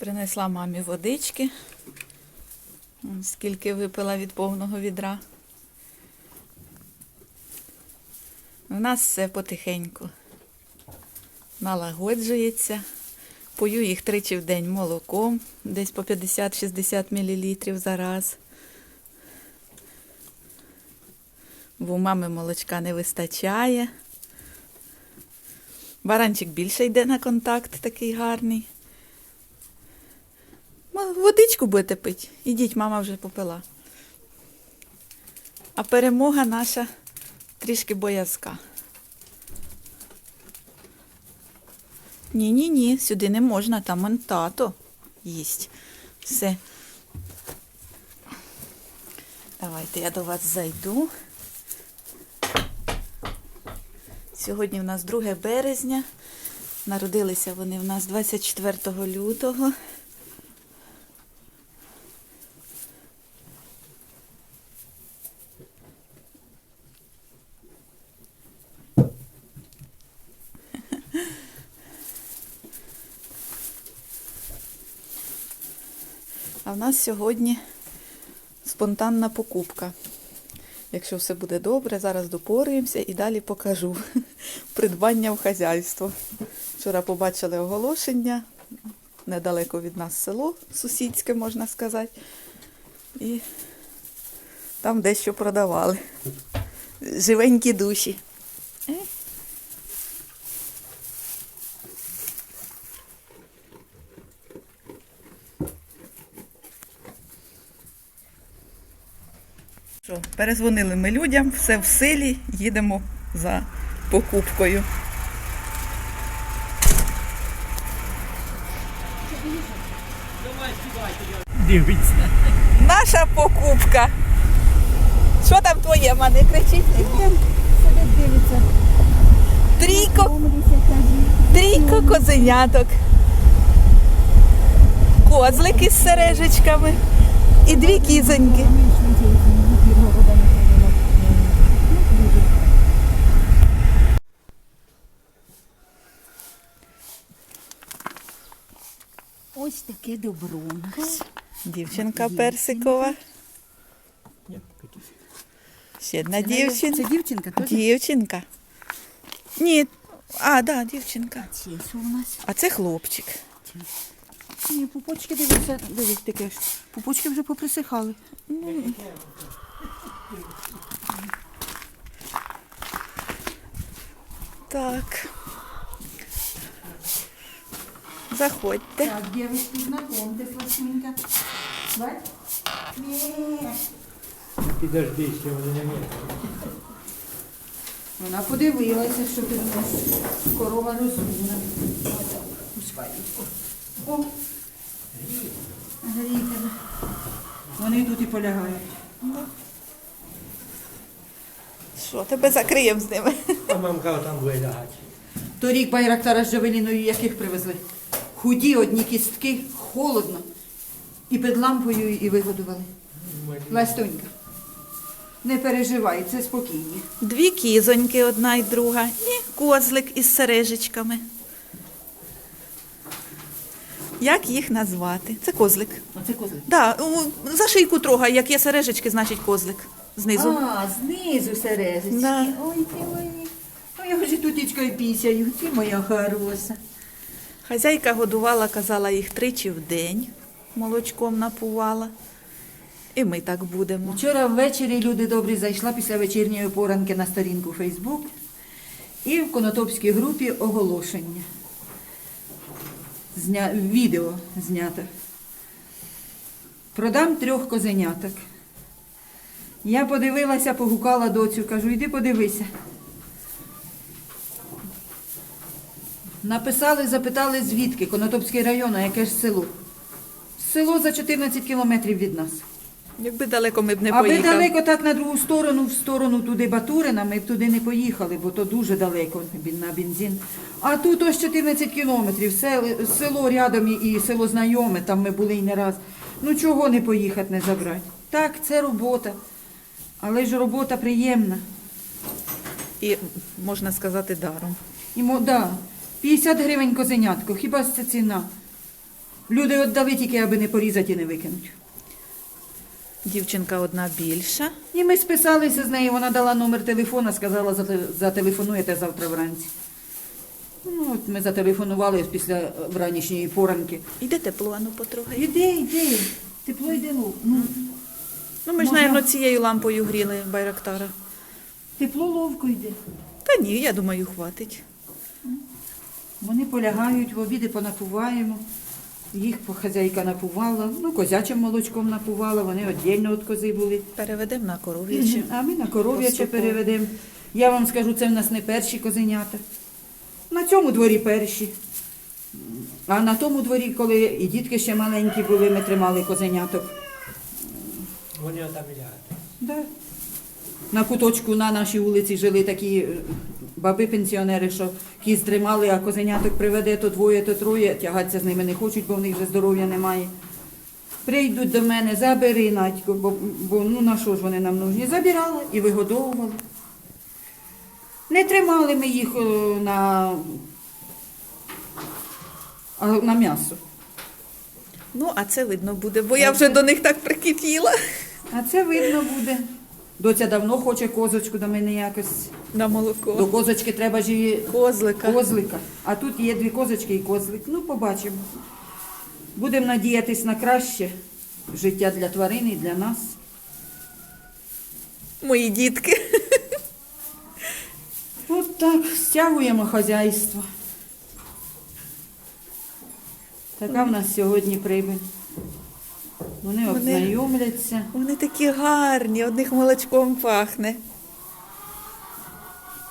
Принесла мамі водички. Скільки випила від повного відра. У нас все потихеньку налагоджується. Пою їх тричі в день молоком, десь по 50-60 мл за раз. Бо у мами молочка не вистачає. Баранчик більше йде на контакт, такий гарний. Водичку будете пити. Ідіть, мама вже попила. А перемога наша трішки боязка. Ні, ні, ні, сюди не можна, там он тато їсть. Все. Давайте я до вас зайду. Сьогодні в нас 2 березня. Народилися вони в нас 24 лютого. Нас сьогодні спонтанна покупка. Якщо все буде добре, зараз допоруємося і далі покажу придбання в хазяйство. Вчора побачили оголошення, недалеко від нас село сусідське, можна сказати. І там дещо продавали. Живенькі душі. Перезвонили ми людям, все в силі, їдемо за покупкою. Дивіться. Наша покупка. Що там твоє, мене кричить? Сидить дивиться. Трійко, трійко козеняток. Козлики з сережечками і дві кізоньки. Ось таке добро у нас. Дівчинка персикова. Ще одна Це дівчинка. дівчинка теж? Дівчинка. Ні. А, да, дівчинка. Це що у нас? А це хлопчик. Ні, пупочки дивіться, дивись таке ж. Пупочки вже поприсихали. Так. Заходьте. Так, дівчатки. Бач? Ні. Підожди, ще вони не. Вона подивилася, що ти корова розумна. Пускай. О, гріте. Вони тут і полягають. Що, тебе закриємо з ними? А мамка там буде лягати. Торік байрактара з Джавеліною яких привезли? Худі одні кістки, холодно. І під лампою і вигодували. Ластонька, не переживай, це спокійні. Дві кізоньки, одна і друга, і козлик із сережечками. Як їх назвати? Це козлик. Оце козли. Да, у, за шийку трогай, як є сережечки, значить козлик. Знизу. А, знизу сережечки. Да. Ой, ти мої. Ой, я вже тутічкою пісяю. Ти моя хороша. Хазяйка годувала, казала, їх тричі в день молочком напувала. І ми так будемо. Вчора ввечері люди добрі зайшла після вечірньої поранки на сторінку Фейсбук і в Конотопській групі оголошення. Зня... Відео знято. Продам трьох козеняток. Я подивилася, погукала доцю, кажу, йди подивися. Написали, запитали, звідки, Конотопський район, а яке ж село. Село за 14 кілометрів від нас. Якби далеко ми б не Аби поїхали. далеко так на другу сторону, в сторону туди Батурина, ми б туди не поїхали, бо то дуже далеко на бензин. А тут ось 14 кілометрів, село рядом і, і село знайоме, там ми були і не раз. Ну чого не поїхати, не забрати? Так, це робота. Але ж робота приємна. І можна сказати даром. І, да, 50 гривень козенятко, хіба ж це ціна? Люди віддали тільки, аби не порізати і не викинуть. Дівчинка одна більша. І ми списалися з нею, вона дала номер телефона, сказала, зателефонуєте завтра вранці. Ну, от ми зателефонували після вранішньої поранки. Іде тепло, ану потрогай. Іди, йди, тепло йде. лов. Ну, Ну, ми ж, Можна- мабуть, цією лампою гріли Байрактара. тепло ловко йде. Та ні, я думаю, хватить. Вони полягають, в обіди понапуваємо. Їх хазяйка напувала, ну, козячим молочком напувала, вони віддільно від кози були. Переведемо на коров'яче. А ми на коров'яче переведемо. Я вам скажу, це в нас не перші козенята. На цьому дворі перші. А на тому дворі, коли і дітки ще маленькі були, ми тримали козеняток. Вони отам і лягають. Да. На куточку на нашій вулиці жили такі е, баби-пенсіонери, що кіз тримали, а козеняток приведе то двоє, то троє, тягатися з ними не хочуть, бо в них вже здоров'я немає. Прийдуть до мене, забери, Надько, бо, бо ну на що ж вони нам нужні? Забирали і вигодовували. Не тримали ми їх е, на, на м'ясо. Ну, а це видно буде, бо я вже до них так прикипіла. А це видно буде. Доця давно хоче козочку до мене якось. На молоко. До козочки треба ж її Козлика. козлика. А тут є дві козочки і козлик. Ну, побачимо. Будемо надіятись на краще життя для тварин і для нас. Мої дітки. От так, стягуємо хазяйство. Така в нас сьогодні прибиль. Вони Вони- обзнайомляться. Вони такі гарні, одних молочком пахне.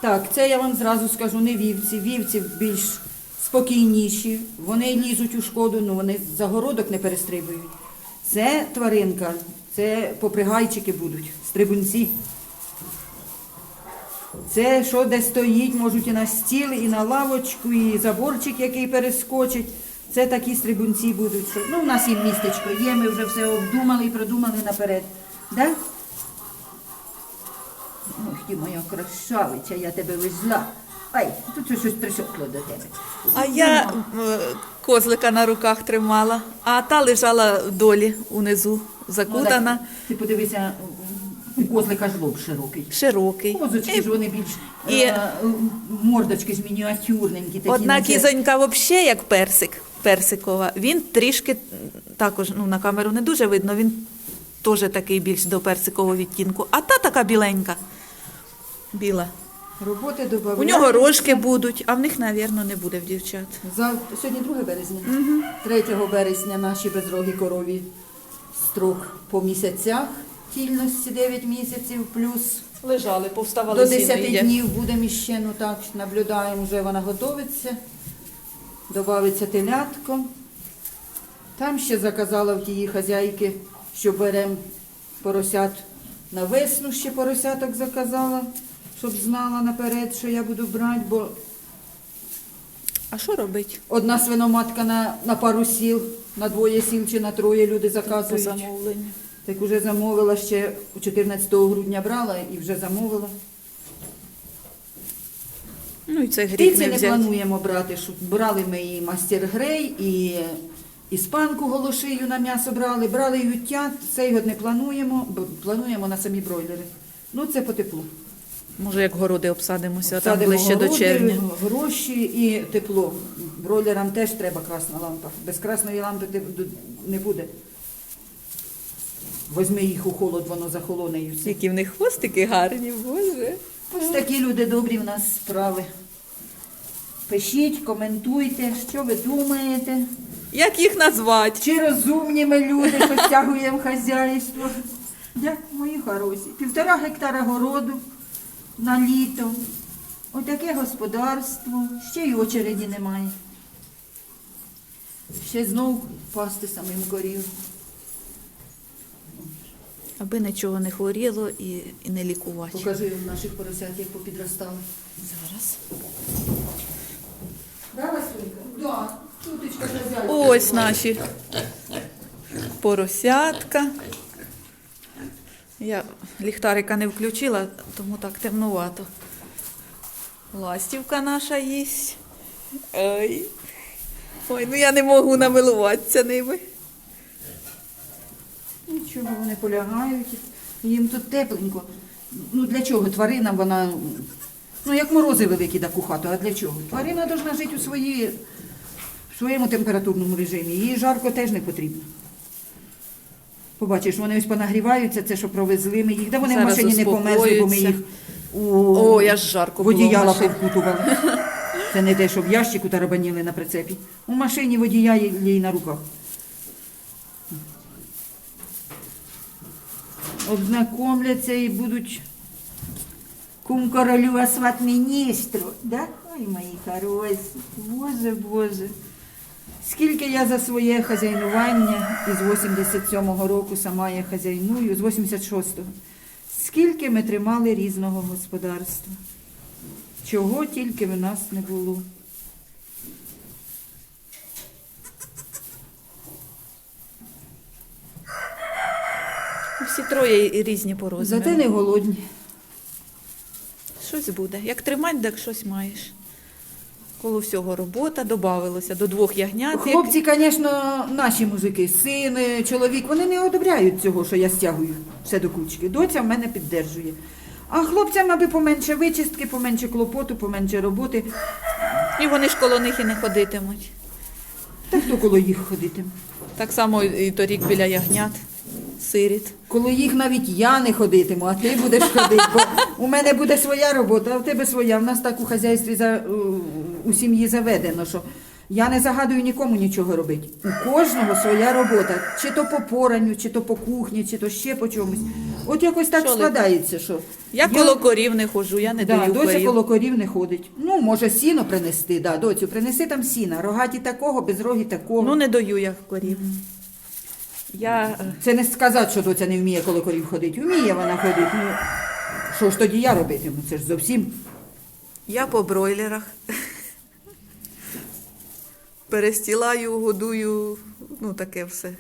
Так, це я вам зразу скажу, не вівці. Вівці більш спокійніші. Вони лізуть у шкоду, але вони загородок не перестрибують. Це тваринка, це попригайчики будуть, стрибунці. Це що де стоїть, можуть і на стіл, і на лавочку, і заборчик, який перескочить. Це такі стрибунці будуть. Що... Ну, у нас і містечко є, ми вже все обдумали і продумали наперед. Да? Ох ти моя красавиця, я тебе везла. Ай, тут щось присохло до тебе. А я е, козлика на руках тримала, а та лежала долі унизу, закутана, Ну, Ти подивися, у козлика ж лоб широкий. широкий. Козочки ж вони більш і- е, мордочки ж мініатюрненькі. Такі, Одна кізонька взагалі як персик, персикова. Він трішки також ну, на камеру не дуже видно, він теж такий більш до персикового відтінку. А та така біленька. Біла. Роботи. У нього рожки будуть, а в них, мабуть, не буде в дівчат. Завтра, сьогодні 2 березня. 3 березня наші безрогі корові строк по місяцях, тільності 9 місяців, плюс Лежали, повставали До 10 днів будемо іще, ну так, наблюдаємо, вже вона готовиться. Добавиться телятко. Там ще заказала в тієї хазяйки, що беремо поросят на весну, ще поросяток заказала, щоб знала наперед, що я буду брати, бо А що робить? одна свиноматка на, на пару сіл, на двоє сіл чи на троє люди заказують. замовленню. Так уже замовила ще 14 грудня брала і вже замовила. Ну і це гріх Птиці не не взяти. плануємо брати. що Брали ми і мастер грей, і іспанку голошию на м'ясо брали, брали і утят, цей год не плануємо, бо плануємо на самі бройлери. Ну це по теплу. Може, як городи обсадимося, а там Садимо ближче до городи, червня. Гроші і тепло. Бройлерам теж треба красна лампа. Без красної лампи не буде. Возьми їх у холод, воно захолоне і все. Які в них хвостики гарні, боже. Ось такі люди добрі в нас справи. Пишіть, коментуйте, що ви думаєте. Як їх назвати? Чи розумні ми люди, що стягуємо хазяйство. Дякую, мої хороші. Півтора гектара городу на літо. Отаке господарство. Ще й очереді немає. Ще знов пасти самим корів. Аби нічого не хворіло і, і не лікувати. Покажи наших поросят, як попідростали. Зараз. Да, Василька? Да. Хазяйка. Ось наші поросятка. Я ліхтарика не включила, тому так темнувато. Ластівка наша їсть. Ой. Ой, ну я не можу намилуватися ними. Нічого, вони полягають. Їм тут тепленько. Ну для чого? Тварина вона. Ну, як морози великі таку хату, а для чого? Тварина повинна жити у свої, в своєму температурному режимі. Їй жарко теж не потрібно. Побачиш, вони ось понагріваються, це що провезли ми їх. Да вони в машині не померзли, бо ми їх у О, я ж жарко в було в одіяла машині. повкутували. Це не те, що в ящику тарабаніли на прицепі. У машині водія їй на руках. Обзнакомляться і будуть кум королю, а сват міністру. Да? Ой, мої хороші, боже, боже. Скільки я за своє хазяйнування із 87-го року сама я хазяйную, з 86-го. Скільки ми тримали різного господарства. Чого тільки в нас не було. Всі троє різні по розміру. Зате не голодні. Щось буде. Як тримать, так щось маєш. Коло всього робота додавилося до двох ягнят. як- Хлопці, звісно, наші музики, син, чоловік, вони не одобряють цього, що я стягую все до кучки. Доця в мене піддержує. А хлопцям, аби поменше вичистки, поменше клопоту, поменше роботи, І вони ж коло них і не ходитимуть. та хто коло їх ходитиме. Так само і торік біля ягнят, сиріт. Коло їх навіть я не ходитиму, а ти будеш ходити, бо у мене буде своя робота, а в тебе своя. В нас так у хазяйстві за, у- у сім'ї заведено, що я не загадую нікому нічого робити. У кожного своя робота, чи то по поранню, чи то по кухні, чи то ще по чомусь. От якось так ли? складається, що Я коло корів не ходжу, я не да, даю доця корів. коло корів не ходить. Ну, може, сіно принести, да, доцю, принеси там сіна, рогаті такого, без рогі такого. Ну не даю я корів. Я е, Це не сказати, що доця не вміє коло корів ходити. Вміє вона ходити. Ну, що ж тоді я робитиму? Це ж зовсім. Я по бройлерах. Перестілаю, годую, ну таке все.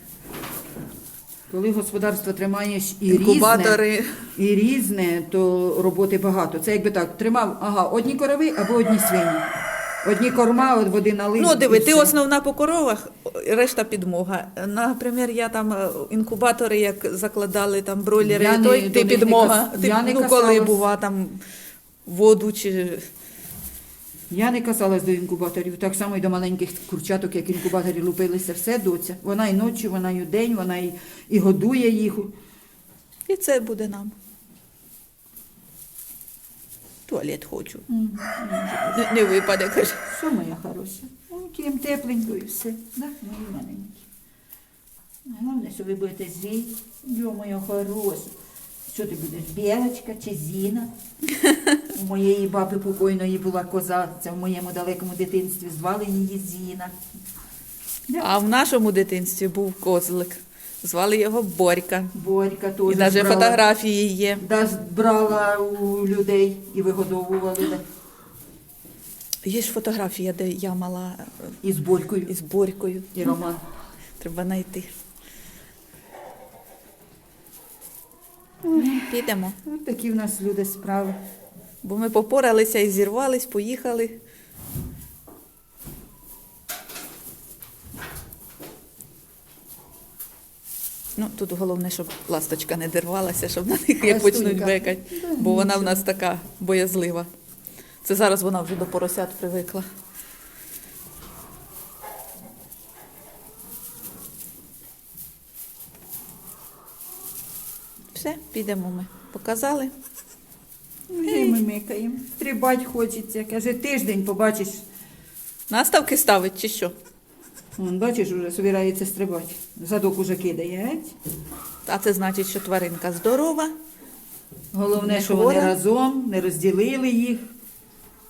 Коли господарство тримаєш і різне, і різне, то роботи багато. Це якби так, тримав, ага, одні корови або одні свині. Одні корма, от води налив. Ну, диви, і ти все. основна по коровах, решта підмога. Наприклад, я там е, інкубатори, як закладали там бройлери, Я не- той до ти них не підмога. кас- Ти, я не ну, коли касалась. бува там воду чи. Я не касалась до інкубаторів, так само і до маленьких курчаток, як інкубаторі лупилися, все доця. Вона і ночі, вона і день, вона і, і годує їх. І це буде нам. Туалет хочу. Не, не випаде, каже. Що моя хороша? Тим тепленько і все. Да? Мої маленькі. Головне, що ви будете жити. Йо, моя хороша. Що ти будеш, білочка чи зіна? У моєї баби покойної була коза, це в моєму далекому дитинстві звали її Зіна. Да. А в нашому дитинстві був козлик. Звали його Борька. Борька теж І навіть брала, фотографії є. да, брала у людей і вигодовували. Є ж фотографія, де я мала е, І з Борькою, із Борькою. і Роман. Треба знайти. Підемо. Ось такі в нас люди справи. Бо ми попоралися і зірвались, поїхали. Тут головне, щоб ласточка не дервалася, щоб на них як почнуть бекати. Бо вона в нас така боязлива. Це зараз вона вже до поросят привикла. Все, підемо ми. Показали. І ми микаємо. Стрибать хочеться. Каже, тиждень побачиш. Наставки ставить чи що? Вон, бачиш, уже збирається стрибати. Задок уже кидає. геть. А це значить, що тваринка здорова. Головне, Не що вони разом, не розділили їх,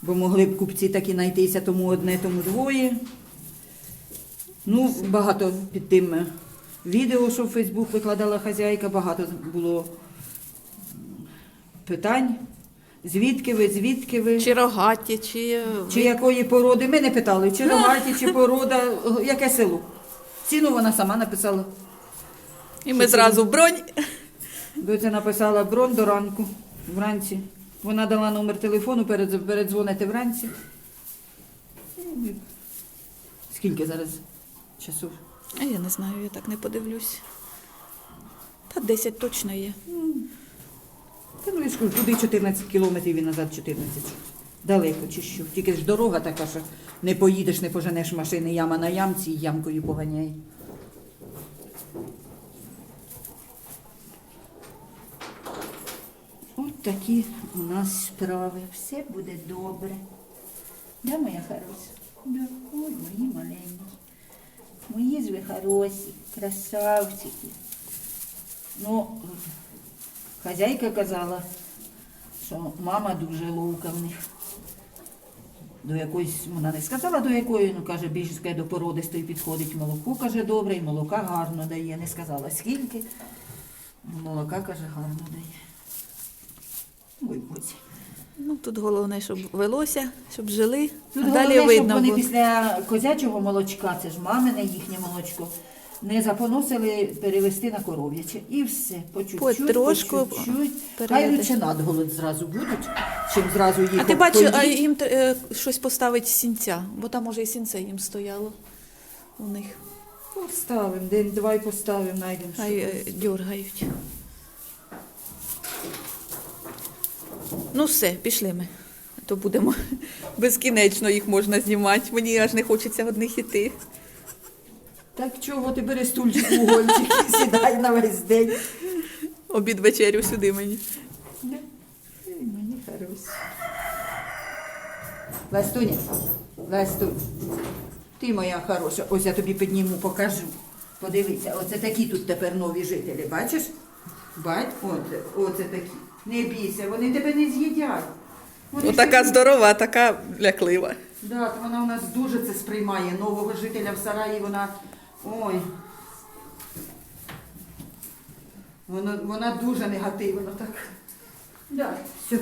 бо могли б купці такі знайтися, тому одне, тому двоє. Ну, багато під тим е, відео, що в Фейсбук викладала хазяйка, багато було питань. Звідки ви, звідки ви? Чи рогаті, чи. Чи якої породи? Ми не питали, чи рогаті, чи порода, е, яке село. Ціну вона сама написала. І ми зразу бронь. Доця написала бронь до ранку, вранці. Вона дала номер телефону, перед, передзвонити вранці. Скільки зараз часов? А я не знаю, я так не подивлюсь. Та 10 точно є. Та ну я ж кажу, туди 14 кілометрів і назад 14. Далеко чи що. Тільки ж дорога така, що не поїдеш, не поженеш машини, яма на ямці і ямкою поганяє. От такі у нас справи. Все буде добре. Да, моя хороша? Да. Ой, мої маленькі. Мої ж ви красавчики. Ну, хазяйка казала, що мама дуже ловка в них. До якоїсь, вона не сказала до якої, ну каже, більше до породистої підходить молоко, каже, добре, і молока гарно дає. Не сказала скільки. Молока, каже, гарно дає. Ой, Боже. Ну, тут головне, щоб велося, щоб жили. Тут а далі головне, щоб вони бо- після козячого молочка, це ж мамине їхнє молочко, не запоносили перевести на коров'яче. І все. По чуть-чуть, Потрошку по чуть-чуть. Хай переведе. лучше надголод зразу будуть, чим зразу їх А ти бачиш, а їм е, щось поставить з сінця, бо там може і сінце їм стояло у них. Поставимо, день-два і поставимо, знайдемо. Хай е, дьоргають. Ну все, пішли ми. А То будемо безкінечно їх можна знімати. Мені аж не хочеться одних іти. Так чого ти бери стульчик угольчик і сідай на весь день. Обід вечерю сюди мені. Да. Ой, Мені хороші. Ластуня, Ластунь, ти моя хороша, ось я тобі підніму, покажу. Подивися, оце такі тут тепер нові жителі, бачиш? Бать, оце, оце такі. Не бійся, вони тебе не з'їдять. Вони ж Отака такі- здорова, така ляклива. Да, вона у нас дуже це сприймає. Нового жителя в сараї вона. Ой. Вона, вона дуже негативна так. Да, все.